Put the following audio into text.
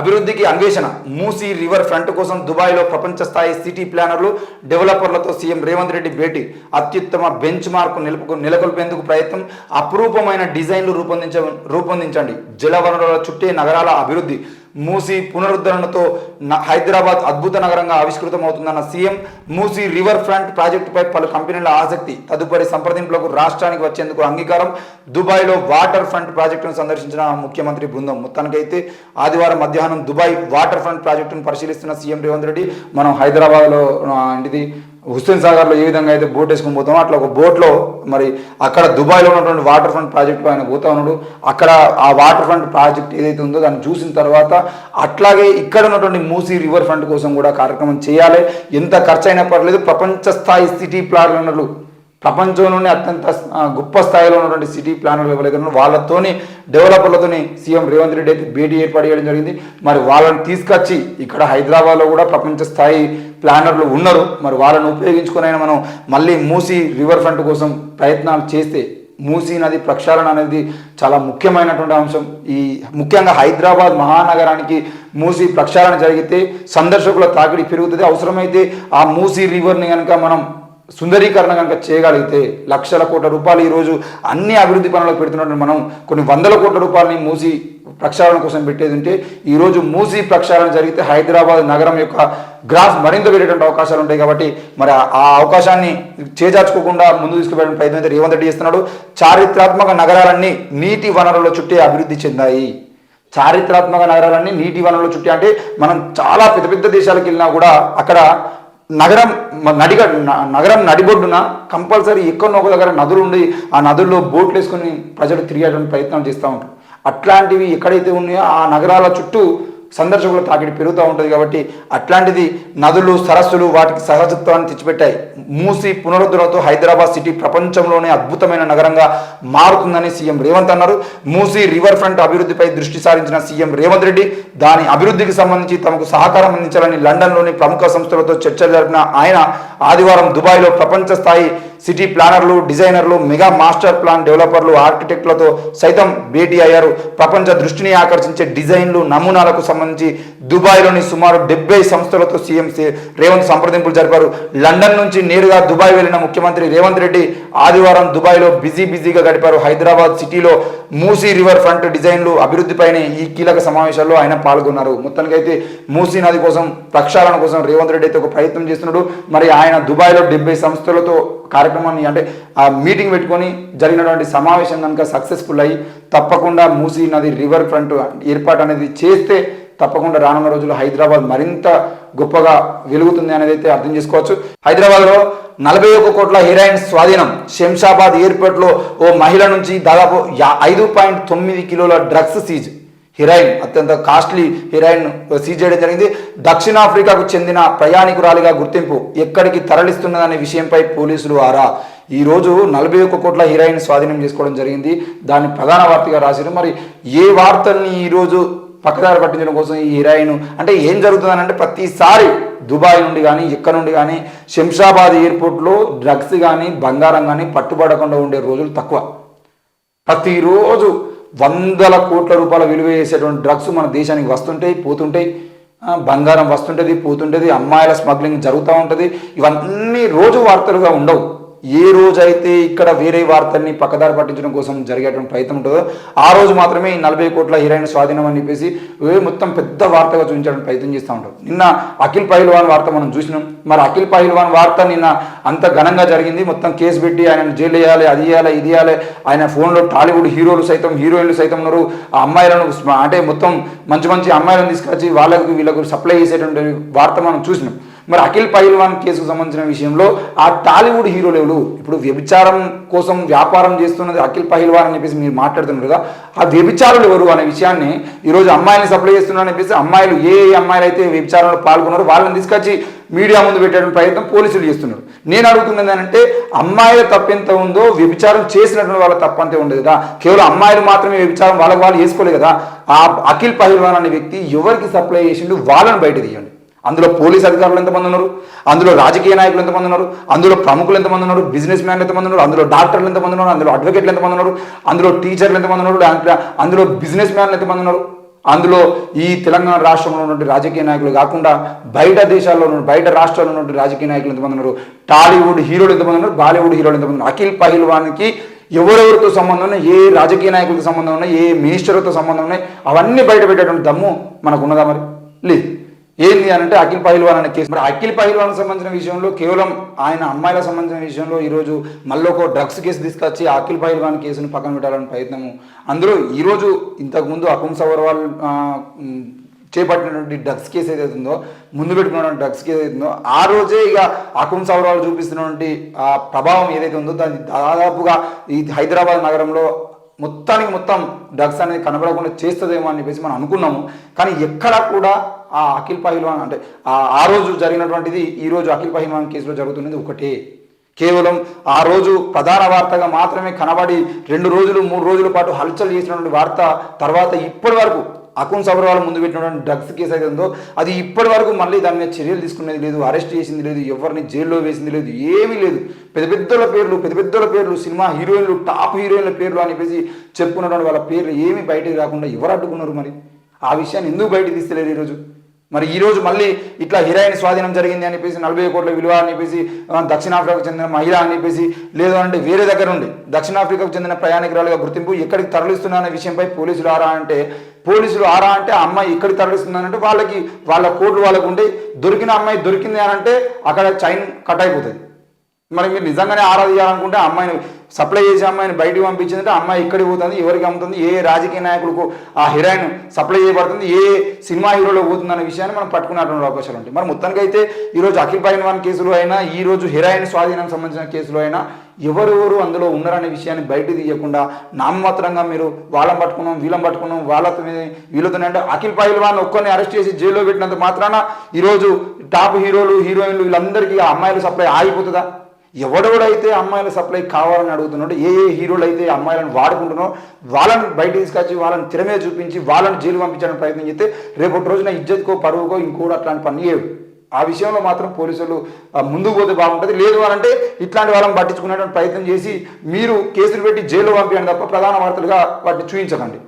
అభివృద్ధికి అన్వేషణ Musi river front కోసం దుబాయ్లో ప్రపంచ స్థాయి సిటీ ప్లానర్లు డెవలపర్లతో సీఎం రేవంత్ రెడ్డి భేటీ. అత్యుత్తమ బెంచ్ మార్క్ నిలుపు నెలకొల్పేందుకు ప్రయత్నం. అపురూపమైన డిజైన్లు రూపొందించ రూపొందించండి. జలవనరుల చుట్టే నగరాల అభివృద్ధి. మూసీ పునరుద్ధరణతో న- హైదరాబాద్ అద్భుత నగరంగా ఆవిష్కృతమవుతుందన్న సీఎం మూసీ రివర్ ఫ్రంట్ ప్రాజెక్టుపై పలు కంపెనీల ఆసక్తి తదుపరి సంప్రదింపులకు రాష్ట్రానికి వచ్చేందుకు అంగీకారం దుబాయ్లో వాటర్ ఫ్రంట్ ప్రాజెక్టును సందర్శించిన ముఖ్యమంత్రి బృందం. మొత్తానికైతే ఆదివారం మధ్యాహ్నం దుబాయ్ వాటర్ ఫ్రంట్ ప్రాజెక్టును పరిశీలిస్తున్న సీఎం రేవంత్ రెడ్డి మనం హైదరాబాద్లో ఏంటిది హుస్సేన్ సాగర్లో ఏ విధంగా అయితే బోట్ వేసుకుని పోతామో అట్లా ఒక బోట్లో మరి అక్కడ దుబాయ్లో ఉన్నటువంటి వాటర్ ఫ్రంట్ ప్రాజెక్టు ఆయన పోతా ఉన్నాడు. అక్కడ ఆ వాటర్ ఫ్రంట్ ప్రాజెక్ట్ ఏదైతే ఉందో దాన్ని చూసిన తర్వాత అట్లాగే ఇక్కడ ఉన్నటువంటి మూసీ రివర్ ఫ్రంట్ కోసం కూడా కార్యక్రమం చేయాలి. ఎంత ఖర్చు అయినా పర్లేదు ప్రపంచ స్థాయి సిటీ ప్లానర్లు ప్రపంచంలోనే అత్యంత గొప్ప స్థాయిలో ఉన్నటువంటి సిటీ ప్లానర్లు ఎవరైతే వాళ్ళతోని డెవలపర్లతోని సీఎం రేవంత్ రెడ్డి అయితే భేటీ ఏర్పాటు చేయడం జరిగింది. మరి వాళ్ళని తీసుకొచ్చి ఇక్కడ హైదరాబాద్లో కూడా ప్రపంచ స్థాయి ప్లానర్లు ఉన్నారు. మరి వాళ్ళని ఉపయోగించుకొని మనం మళ్ళీ మూసీ రివర్ ఫ్రంట్ కోసం ప్రయత్నాలు చేస్తే మూసీ నది ప్రక్షాళన అనేది చాలా ముఖ్యమైనటువంటి అంశం. ఈ ముఖ్యంగా హైదరాబాద్ మహానగరానికి మూసీ ప్రక్షాళన జరిగితే సందర్శకుల తాకిడి పెరుగుతుంది. అవసరమైతే ఆ మూసీ రివర్ని కనుక మనం సుందరీకరణ కనుక చేయగలిగితే లక్షల కోట్ల రూపాయలు ఈరోజు అన్ని అభివృద్ధి పనులకు పెడుతున్నట్టు మనం కొన్ని వందల కోట్ల రూపాయలని మూసి ప్రక్షాళన కోసం పెట్టేది ఉంటే ఈరోజు మూసి ప్రక్షాళన జరిగితే హైదరాబాద్ నగరం యొక్క గ్రాఫ్ మరింత పెరిగేటువంటి అవకాశాలు ఉంటాయి కాబట్టి మరి ఆ- అవకాశాన్ని చేజార్చుకోకుండా ముందు తీసుకుపోయడం ప్రయత్నం అయితే రేవంత్ రెడ్డి చేస్తున్నాడు. చారిత్రాత్మక నగరాలన్నీ నీటి వనరుల చుట్టే అభివృద్ధి చెందాయి. చారిత్రాత్మక నగరాలన్నీ నీటి వనరుల చుట్టే అంటే మనం చాలా పెద్ద పెద్ద దేశాలకు వెళ్ళినా కూడా అక్కడ నగరం నడిగ న- నగరం నడిబొడ్డున కంపల్సరీ ఎక్కడో ఒక దగ్గర నదులు ఉండి ఆ నదుల్లో బోట్లు వేసుకొని ప్రజలు తిరిగేటువంటి ప్రయత్నం చేస్తూ ఉంటారు. అట్లాంటివి ఎక్కడైతే ఉన్నాయో ఆ నగరాల చుట్టూ సందర్శకుల తాకిడి పెరుగుతూ ఉంటుంది కాబట్టి అట్లాంటిది నదులు సరస్సులు వాటికి సహజత్వాన్ని తెచ్చిపెట్టాయి. మూసి పునరుద్ధరణతో హైదరాబాద్ సిటీ ప్రపంచంలోనే అద్భుతమైన నగరంగా మారుతుందని సీఎం రేవంత్ అన్నారు. మూసి రివర్ ఫ్రంట్ అభివృద్ధిపై దృష్టి సారించిన సీఎం రేవంత్ రెడ్డి దాని అభివృద్ధికి సంబంధించి తమకు సహకారం అందించాలని లండన్లోని ప్రముఖ సంస్థలతో చర్చలు జరిపిన ఆయన ఆదివారం దుబాయ్లో ప్రపంచ స్థాయి సిటీ ప్లానర్లు డిజైనర్లు మెగా మాస్టర్ ప్లాన్ డెవలపర్లు ఆర్కిటెక్టులతో సైతం భేటీ అయ్యారు. ప్రపంచ దృష్టిని ఆకర్షించే డిజైన్లు నమూనాలకు సంబంధించి దుబాయ్లోని సుమారు డెబ్బై సంస్థలతో సీఎం రేవంత్ సంప్రదింపులు జరిపారు. లండన్ నుంచి నేరుగా దుబాయ్ వెళ్ళిన ముఖ్యమంత్రి రేవంత్ రెడ్డి ఆదివారం దుబాయ్లో బిజీ బిజీగా గడిపారు. హైదరాబాద్ సిటీలో మూసీ రివర్ ఫ్రంట్ డిజైన్లు అభివృద్ధిపైనే ఈ కీలక సమావేశాల్లో ఆయన పాల్గొన్నారు. మొత్తానికైతే మూసీ నది కోసం ప్రక్షాళన కోసం రేవంత్ రెడ్డి అయితే ఒక ప్రయత్నం చేస్తున్నాడు. మరి ఆయన దుబాయ్లో డెబ్బై సంస్థలతో కార్యక్రమాన్ని అంటే ఆ మీటింగ్ పెట్టుకొని జరిగినటువంటి సమావేశం కనుక సక్సెస్ఫుల్ అయ్యి తప్పకుండా మూసీ నది రివర్ ఫ్రంట్ ఏర్పాటు అనేది చేస్తే తప్పకుండా రానున్న రోజుల్లో హైదరాబాద్ మరింత గొప్పగా వెలుగుతుంది అనేది అయితే అర్థం చేసుకోవచ్చు. హైదరాబాద్లో నలభై ఒక్క కోట్ల హెరాయిన్ స్వాధీనం శంషాబాద్ ఎయిర్పోర్ట్లో ఓ మహిళ నుంచి దాదాపు ఐదు పాయింట్ తొమ్మిది కిలోల డ్రగ్స్ సీజ్ హిరాయిన్ అత్యంత కాస్ట్లీ హెరాయిన్ సీజ్ చేయడం జరిగింది దక్షిణాఫ్రికాకు చెందిన ప్రయాణికురాలిగా గుర్తింపు ఎక్కడికి తరలిస్తున్నదనే విషయంపై పోలీసులు ఆరా. ఈ రోజు నలభై ఒక్క కోట్ల హీరోయిన్ స్వాధీనం చేసుకోవడం జరిగింది. దాన్ని ప్రధాన వార్తగా రాశారు. మరి ఏ వార్తల్ని ఈరోజు పక్కదారి పట్టించడం కోసం ఈ హీరోయిన్ అంటే ఏం జరుగుతుందని అంటే ప్రతిసారి దుబాయ్ నుండి కానీ ఇక్కడ నుండి కానీ శంషాబాద్ ఎయిర్పోర్ట్లో డ్రగ్స్ కానీ బంగారం కానీ పట్టుబడకుండా ఉండే రోజులు తక్కువ. ప్రతిరోజు వందల కోట్ల రూపాయల విలువ చేసేటువంటి డ్రగ్స్ మన దేశానికి వస్తుంటాయి పోతుంటాయి. బంగారం వస్తుంటుంది పోతుంటుంది. అమ్మాయిల స్మగ్లింగ్ జరుగుతూ ఉంటుంది. ఇవన్నీ రోజు వార్తలుగా ఉండవు. ఏ రోజైతే ఇక్కడ వేరే వార్తల్ని పక్కదారి పట్టించడం కోసం జరిగేటువంటి ప్రయత్నం ఉంటుందో ఆ రోజు మాత్రమే ఈ నలభై కోట్ల హీరోయిన్ స్వాధీనం అని చెప్పేసి మొత్తం పెద్ద వార్తగా చూపించడానికి ప్రయత్నం చేస్తూ ఉంటారు. నిన్న అఖిల్ పహిల్వాన్ వార్త మనం చూసినాం. మరి అఖిల్ పహిల్వాన్ వార్త నిన్న అంత ఘనంగా జరిగింది. మొత్తం కేసు పెట్టి ఆయన జైలు వేయాలి అది వేయాలి ఇది వేయాలి. ఆయన ఫోన్లో టాలీవుడ్ హీరోలు సైతం హీరోయిన్లు సైతం ఉన్నారు. ఆ అమ్మాయిలను అంటే మొత్తం మంచి మంచి అమ్మాయిలను తీసుకొచ్చి వాళ్ళకు వీళ్ళకు సప్లై చేసేటువంటి వార్త మనం చూసినాం. మరి అఖిల్ పైల్వాన్ కేసుకు సంబంధించిన విషయంలో ఆ టాలీవుడ్ హీరోలు ఎవరు? ఇప్పుడు వ్యభిచారం కోసం వ్యాపారం చేస్తున్నది అఖిల్ పహిల్వాన్ అని చెప్పేసి మీరు మాట్లాడుతున్నారు కదా ఆ వ్యభిచారులు ఎవరు అనే విషయాన్ని ఈరోజు అమ్మాయిని సప్లై చేస్తున్నారని చెప్పేసి అమ్మాయిలు ఏ ఏ అమ్మాయిలు అయితే వ్యభిచారంలో పాల్గొన్నారో వాళ్ళని తీసుకొచ్చి మీడియా ముందు పెట్టడం ప్రయత్నం పోలీసులు చేస్తున్నారు. నేను అడుగుతున్నది అంటే అమ్మాయిల తప్పెంత ఉందో వ్యభిచారం చేసినటువంటి వాళ్ళ తప్పంతే ఉండదు కదా. కేవలం అమ్మాయిలు మాత్రమే వ్యభిచారం వాళ్ళకి వాళ్ళు వేసుకోలేదు కదా. ఆ అఖిల్ పహిల్వాన్ అనే వ్యక్తి ఎవరికి సప్లై చేసిండు? వాళ్ళని బయట తీయండి. అందులో పోలీస్ అధికారులు ఎంతమంది ఉన్నారు అందులో రాజకీయ నాయకులు ఎంతమంది ఉన్నారు అందులో ప్రముఖులు ఎంతమంది ఉన్నారు బిజినెస్ మ్యాన్లు ఎంతమంది ఉన్నారు అందులో డాక్టర్లు ఎంతమంది ఉన్నారు అందులో అడ్వకేట్లు ఎంతమంది ఉన్నారు అందులో టీచర్లు ఎంతమంది ఉన్నారు అందులో- అందులో బిజినెస్ మ్యాన్లు ఎంతమంది ఉన్నారు అందులో ఈ తెలంగాణ రాష్ట్రంలో ఉన్నటువంటి రాజకీయ నాయకులు కాకుండా బయట దేశాల్లో బయట రాష్ట్రాల్లో ఉన్నటువంటి రాజకీయ నాయకులు ఎంతమంది ఉన్నారు టాలీవుడ్ హీరోలు ఎంతమంది ఉన్నారు బాలీవుడ్ హీరోలు ఎంతమంది ఉన్నారు అఖిల్ పహిల్వాన్కి ఎవరెవరితో సంబంధం ఉన్నాయి ఏ రాజకీయ నాయకులతో సంబంధం ఉన్నాయి ఏ మినిస్టర్తో సంబంధం ఉన్నాయి అవన్నీ బయట పెట్టేటువంటి దమ్ము మనకు ఉన్నదా మరి లేదు ఏంది అని అంటే అఖిల్ పహిల్వాన్ అనే కేసు. మరి అఖిల్ పహిల్వాన్ సంబంధించిన విషయంలో కేవలం ఆయన అమ్మాయిల సంబంధించిన విషయంలో ఈరోజు మళ్ళీ ఒక డ్రగ్స్ కేసు తీసుకొచ్చి అఖిల్ పహిల్వాన్ కేసును పక్కన పెట్టాలని ప్రయత్నము. అందులో ఈరోజు ఇంతకుముందు అకుమ్ సవర్వాల్ చేపట్టినటువంటి డ్రగ్స్ కేసు ఏదైతే ఉందో ముందు పెట్టుకున్నటువంటి డ్రగ్స్ కేసు ఏదైతే ఉందో ఆ రోజే ఇక అకుం సౌరాలు చూపిస్తున్నటువంటి ఆ ప్రభావం ఏదైతే ఉందో దాన్ని దాదాపుగా ఈ హైదరాబాద్ నగరంలో మొత్తానికి మొత్తం డ్రగ్స్ అనేది కనబడకుండా చేస్తుందేమో అని చెప్పేసి మనం అనుకున్నాము. కానీ ఎక్కడా కూడా ఆ అఖిల్ పహిల్వాన్ అంటే ఆ రోజు జరిగినటువంటిది ఈ రోజు అఖిల్ పహిల్వాన్ కేసులో జరుగుతున్నది ఒకటే. కేవలం ఆ రోజు ప్రధాన వార్తగా మాత్రమే కనబడి రెండు రోజులు మూడు రోజుల పాటు హల్చల్ చేసినటువంటి వార్త తర్వాత ఇప్పటి వరకు అకున్ సబరాలు ముందు పెట్టినటువంటి డ్రగ్స్ కేసు అయితే ఉందో అది ఇప్పటి వరకు మళ్ళీ దాని మీద చర్యలు తీసుకునేది లేదు అరెస్ట్ చేసింది లేదు ఎవరిని జైల్లో వేసింది లేదు ఏమీ లేదు. పెద్ద పెద్దల పేర్లు పెద్ద పెద్దల పేర్లు సినిమా హీరోయిన్లు టాప్ హీరోయిన్ల పేర్లు అని చెప్పేసి చెప్పుకున్నటువంటి వాళ్ళ పేర్లు ఏమీ బయటకు రాకుండా ఎవరు అడ్డుకున్నారు మరి? ఆ విషయాన్ని ఎందుకు బయటకు తీస్తలేరు ఈరోజు? మరి ఈ రోజు మళ్ళీ ఇట్లా హీరోయిన్ స్వాధీనం జరిగింది అని చెప్పేసి నలభై కోట్ల విలువ అని చెప్పేసి దక్షిణాఫ్రికాకు చెందిన మహిళ అని చెప్పేసి లేదు అంటే వేరే దగ్గర ఉండి దక్షిణాఫ్రికాకు చెందిన ప్రయాణికురాలుగా గుర్తింపు ఎక్కడికి తరలిస్తున్నా అనే విషయంపై పోలీసులు ఆరా అంటే పోలీసులు ఆరా అంటే ఆ అమ్మాయి ఎక్కడికి తరలిస్తుందనంటే వాళ్ళకి వాళ్ళ కోర్టు వాళ్ళకు ఉండి దొరికిన అమ్మాయి దొరికింది అని అంటే అక్కడ చైన్ కట్ అయిపోతుంది. మరి మీరు నిజంగానే ఆరా తీయాలనుకుంటే అమ్మాయిని సప్లై చేసే అమ్మాయిని బయటికి పంపించిందంటే అమ్మాయి ఎక్కడికి పోతుంది ఎవరికి అమ్ముతుంది ఏ రాజకీయ నాయకులకు ఆ హీరోయిన్ సప్లై చేయబడుతుంది ఏ సినిమా హీరోలో పోతుంది అనే విషయాన్ని మనం పట్టుకునేటువంటి అవకాశాలు ఉంటాయి. మరి మొత్తానికి అయితే ఈరోజు అఖిల్ పైల్వాన్ కేసులో అయినా ఈ రోజు హీరోయిన్ స్వాధీనం సంబంధించిన కేసులో అయినా ఎవరెవరు అందులో ఉన్నారనే విషయాన్ని బయట తీయకుండా నామమాత్రంగా మీరు వాళ్ళని పట్టుకున్నాం వీళ్ళని పట్టుకున్నాం వాళ్ళతో వీళ్ళతో అంటే అఖిల్ పైల్వాన్ ఒక్కరిని అరెస్ట్ చేసి జైల్లో పెట్టినంత మాత్రాన ఈరోజు టాప్ హీరోలు హీరోయిన్లు వీళ్ళందరికీ ఆ అమ్మాయిలు సప్లై ఆగిపోతుందా? ఎవడెవడైతే అమ్మాయిల సప్లై కావాలని అడుగుతున్నాడో ఏ ఏ హీరోలు అయితే అమ్మాయిలను వాడుకుంటున్నారో వాళ్ళని బయట తీసుకొచ్చి వాళ్ళని తిరమే చూపించి వాళ్ళని జైలు పంపించడానికి ప్రయత్నం చేస్తే రేపటి రోజున ఇజ్జత్కో పరువుకో ఇంకోటి అట్లాంటి పని చేయడు. ఆ విషయంలో మాత్రం పోలీసులు ముందుకు పోతే బాగుంటుంది. లేదు అని అంటే ఇట్లాంటి వాళ్ళని పట్టించుకునేటువంటి ప్రయత్నం చేసి మీరు కేసులు పెట్టి జైలు పంపించండి తప్ప ప్రధాన వార్తలుగా వాటిని చూపించకండి